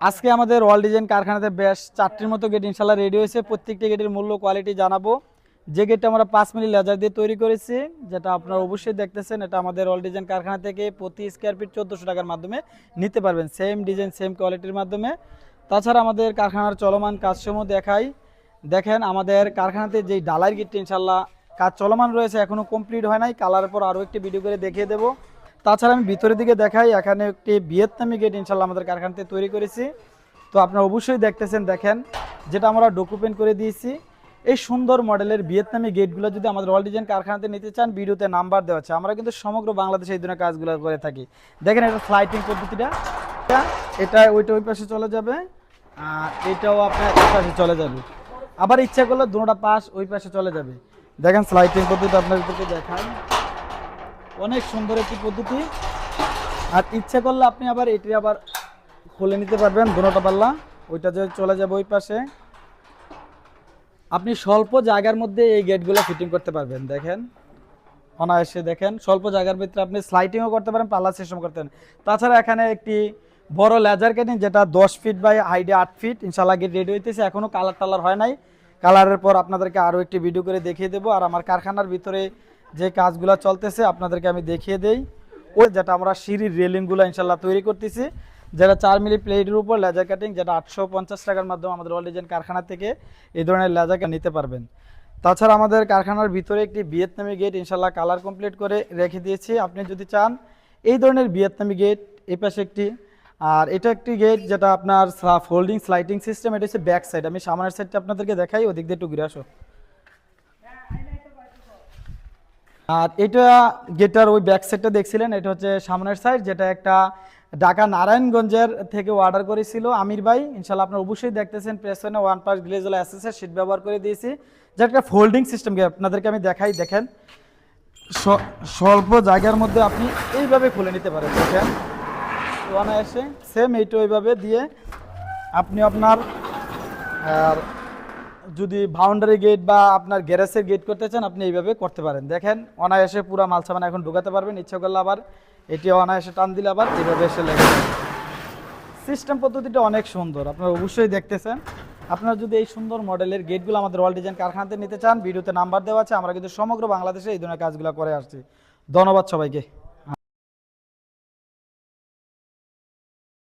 আজকে আমাদের ওয়াল ডিজাইন কারখানাতে বেশ চারটির মতো গেট ইনশাল্লাহ রেডি হয়েছে। প্রত্যেকটি গেটের মূল্য কোয়ালিটি জানাব। যে গেটটা আমরা পাঁচ মিলি লেজার দিয়ে তৈরি করেছি, যেটা আপনারা অবশ্যই দেখতেছেন, এটা আমাদের ওয়াল ডিজাইন কারখানা থেকে প্রতি স্কোয়ার ফিট চোদ্দোশো টাকার মাধ্যমে নিতে পারবেন। সেম ডিজাইন সেম কোয়ালিটির মাধ্যমে। তাছাড়া আমাদের কারখানার চলমান কাজসমূহ দেখাই। দেখেন, আমাদের কারখানাতে যেই ডালার গেটটি ইনশাল্লাহ কাজ চলমান রয়েছে এখনও কমপ্লিট হয় নাই। কালারের পর আরও একটি ভিডিও করে দেখিয়ে দেবো। তাছাড়া আমি ভিতরের দিকে দেখাই, এখানে একটি ভিয়েতনামি গেট ইনশাল্লাহ আমাদের কারখানাতে তৈরি করেছি। তো আপনারা অবশ্যই দেখতেছেন, দেখেন, যেটা আমরা ডকুমেন্ট করে দিয়েছি। এই সুন্দর মডেলের ভিয়েতনামি গেটগুলো যদি আমাদের ওয়াল ডিজাইন কারখানাতে নিতে চান, ভিডিওতে নাম্বার দেওয়া আছে। আমরা কিন্তু সমগ্র বাংলাদেশে এই ধরনের কাজগুলো করে থাকি। দেখেন এটা ফ্লাইটিং পদ্ধতিটা। এটা- ওইটা ওই পাশে চলে যাবে, আর এটাও আপনার এই পাশে চলে যাবে। আবার ইচ্ছা করলে দুটা পাশ ওই পাশে চলে যাবে। দেখেন স্লাইটিং পদ্ধতি আপনাদেরকে দেখান অনেক সুন্দর একটি পদ্ধতি। আর ইচ্ছে করলে আপনি আবার এটি আবার খুলে নিতে পারবেন দুটোটা পাল্লা। ওইটা যে চলে যাবে ওই পাশে। আপনি স্বল্প জায়গার মধ্যে এই গেটগুলো ফিটিং করতে পারবেন, দেখেন। অনায়াসে দেখেন, স্বল্প জায়গার ভিতরে আপনি স্লাইটিংও করতে পারেন, পাল্লা সিস্টেম করতে পারেন। তাছাড়া এখানে একটি বড় লেজার কাটিং যেটা দশ ফিট বাই হাইডে আট ফিট। ইনশাল্লাহ গেট রেডি হইতেছে। এখনও কালার টালার হয় নাই। কালারের পর আপনাদেরকে আরও একটি ভিডিও করে দেখিয়ে দেবো। আর আমার কারখানার ভিতরে যে কাজগুলো চলতেছে আপনাদেরকে আমি দেখিয়ে দেই। ওই যেটা আমরা সিঁড়ির রেলিংগুলো ইনশাল্লাহ তৈরি করতেছি, যেটা চার মিলি প্লেটের উপর লেজার কাটিং যেটা আটশো পঞ্চাশ টাকার মাধ্যমে আমাদের অল ডিজাইন কারখানা থেকে এই ধরনের লেজার নিতে পারবেন। তাছাড়া আমাদের কারখানার ভিতরে একটি ভিয়েতনামি গেট ইনশাল্লাহ কালার কমপ্লিট করে রেখে দিয়েছি। আপনি যদি চান, এই ধরনের ভিয়েতনামি গেট এই পাশে একটি, আর এটা একটি গেট যেটা আপনার ফোল্ডিং স্লাইডিং সিস্টেম এটা হচ্ছে ব্যাক সাইড আমি সামনের সাইডটা আপনাদেরকে দেখাই, ওদিক দিয়ে একটু ঘুরে আসো। আর এটা গেটার ওই ব্যাক সাইডটা দেখছিলেন? এটা হচ্ছে সামনের সাইড যেটা একটা ঢাকা নারায়ণগঞ্জের থেকে অর্ডার করেছিল আমির ভাই। ইনশাল্লাহ আপনারা অবশ্যই দেখতেছেন প্রেসনে ওয়ান পাস গ্লেজওয়ালা অ্যাসেসের সিট ব্যবহার করে দিয়েছি। যে একটা ফোল্ডিং সিস্টেম আপনাদেরকে আমি দেখাই, দেখেন। স্বল্প জায়গার মধ্যে আপনি এইভাবে খুলে নিতে পারেন, দেখেন। এসে সেম এইটা ওইভাবে দিয়ে আপনি আপনার, আর যদি বাউন্ডারি গেট বা আপনার গ্যারেজের গেট করতে চান, আপনি এইভাবে করতে পারেন। দেখেন, অনায়াসে পুরো মাল সামান এখন ঢুকাতে পারবেন, ইচ্ছা করলে আবার এটি অনায়াসে টান দিলে আবার এইভাবে এসে লেগে সিস্টেম পদ্ধতিটা অনেক সুন্দর, আপনারা অবশ্যই দেখতেছেন। আপনারা যদি এই সুন্দর মডেলের গেটগুলো আমাদের ওয়াল ডিজাইন কারখানাতে নিতে চান, ভিডিওতে নাম্বার দেওয়া আছে, আমরা কিন্তু সমগ্র বাংলাদেশে এই ধরনের কাজগুলো করে আসছি। ধন্যবাদ সবাইকে।